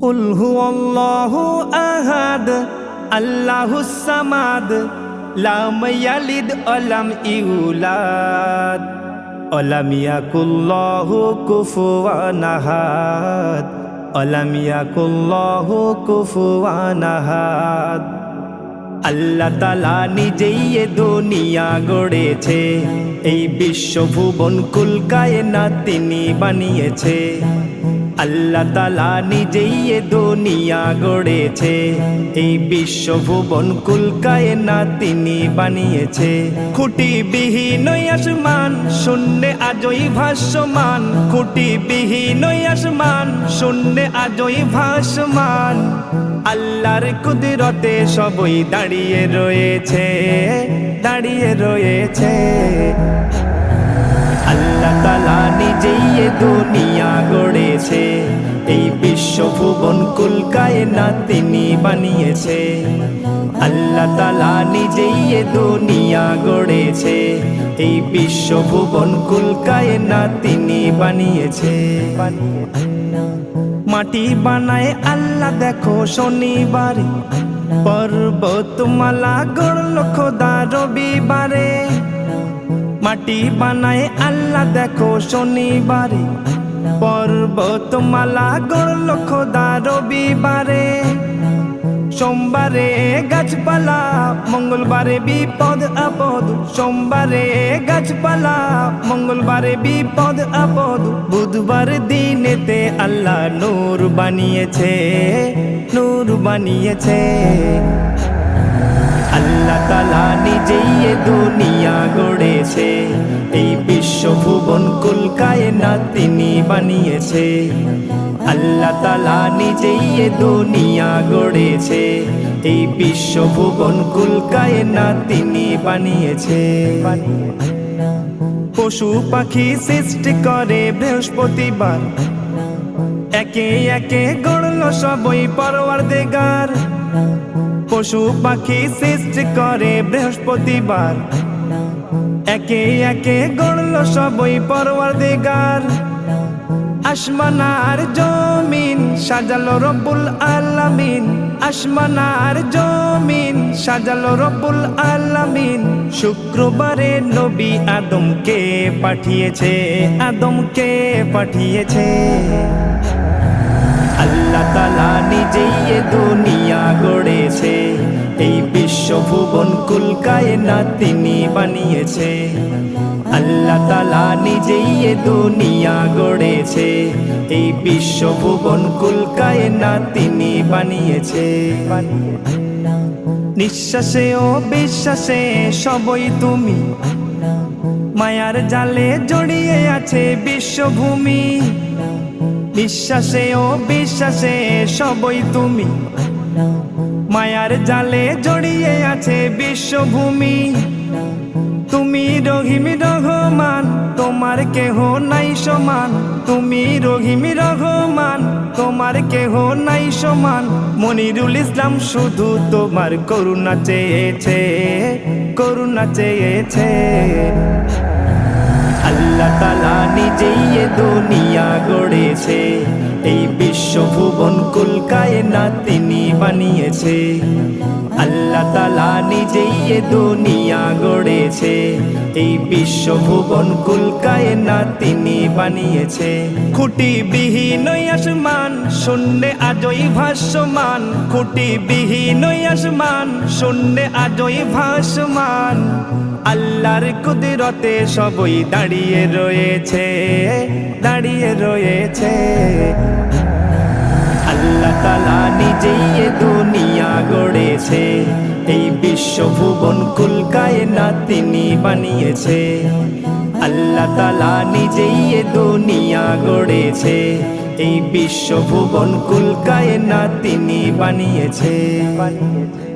কুল হুয়াল্লাহু আহাদ আল্লাহুস সামাদ লাম ইয়ালিদ ওয়ালাম ইউলাদ ওয়ালাম ইয়াকুল্লাহু কুফুয়ান আহাদ ওয়ালাম ইয়াকুল্লাহু কুফুয়ান আহাদ আল্লাহ তালা নিজেই এ দুনিয়া গড়েছে। এই বিশ্বভুবন কুলকায় না তিনি বানিয়েছে। আল্লাহ তালা নিজেই এ দুনিয়া গড়েছে। এই বিশ্বভুবন কুলকায় না তিনি বানিয়েছে। খুঁটি বিহীন আসমান, শূন্যে আজই ভাসমান। খুঁটি বিহীন আসমান, শূন্যে আজই ভাসমান। আল্লাহর কুদরতে সবই দাঁড়িয়ে রয়েছে, দাঁড়িয়ে রয়েছে। আল্লাহ তালা নিজেই এ দুনিয়া গড়েছে। এই বিশ্বভুবন কুলকায় না তিনি বানিয়েছে। আল্লাহ তালা নিজেই এ দুনিয়া গড়েছে। এই বিশ্বভুবন কুলকায় না তিনি বানিয়েছে। মাটি বানায় আল্লাহ দেখো শনিবারে। পর্বতমালা গড়ল খোদা রবিবারে। মাটি বানায় আল্লাহ, দেখো শনিবারে। পর্বতমালা গড়ল খোদা রবিবারে। সোমবারে গাছপালা মঙ্গলবারে বিপদ, আপদ, সোমবারে গাছপালা। মঙ্গলবারে বিপদ, আপদ, বুধবার দিনেতে আল্লাহ নূর বানিয়েছে নূর বানিয়েছে। আল্লাহ তালা নিজেই দুনিয়া গড়েছে, এই বিশ্বভুবন কুলকায় না তিনি বানিয়েছে আল্লাহ তালা নিজেই এ দুনিয়া গড়েছে। এই বিশ্বভুবন কুলকায় না তিনি বানিয়েছে পশু পাখি সৃষ্টি করে বৃহস্পতিবার। একে একে গড়ল সবই পরওয়ার দেগার পশু পাখি সৃষ্টি করে বৃহস্পতিবার। একে একে গড়ল সবই পরওয়ার দেগার আসমানার জমিন সাজালো রব্বুল আলামিন। আসমানার জমিন সাজালো রব্বুল আলামিন। শুক্রবারে নবী আদমকে পাঠিয়েছে আদমকে পাঠিয়েছে। আল্লাহ তালা নিজেই দুনিয়া গড়েছে। এই বিশ্বভুবন কুলকায় না তিনি বানিয়েছে। আল্লাহ তালা নিজেই এ দুনিয়া গড়েছে। এই বিশ্বভুবন কুলকায় না তিনি বানিয়েছে। নিঃশ্বাসে ও বিশ্বাসে সবই তুমি। মায়ার জালে জড়িয়ে আছে বিশ্বভূমি। বিশ্বাসে ও বিশ্বাসে সবই তুমি। মায়ার জালে জড়িয়ে আছে বিশ্বভূমি। তুমি রহিম রহমান, তোমার কেহ নাই সমান। তুমি রহিম রহমান, তোমার কেহ নাই সমান। মনিরুল ইসলাম শুধু তোমার করুণা চেয়েছে করুণা চেয়েছে। আল্লাহ তালা নিজেই দুনিয়া গড়েছে। বিশ্বভুবন কুলকায় না তিনি বানিয়েছে আল্লাহ তালা নিজেই এ দুনিয়া গড়েছে। এই বিশ্বভুবন কুলকায় না তিনি বানিয়েছে খুঁটি বিহীন আসমান, শূন্যে আজই ভাসমান। খুঁটি বিহীন আসমান, শূন্যে আজই ভাসমান। আল্লাহর কুদরতে সবই দাঁড়িয়ে রয়েছে দাঁড়িয়ে রয়েছে। আল্লাহ তালা নিজেই এ দুনিয়া গড়েছে। এই বিশ্ব ভুবন কুলকায় না তিনি বানিয়েছে। আল্লাহ তালা নিজেই এ দুনিয়া গড়েছে। এই বিশ্ব ভুবন কুলকায় না তিনি বানিয়েছে বানিয়েছে।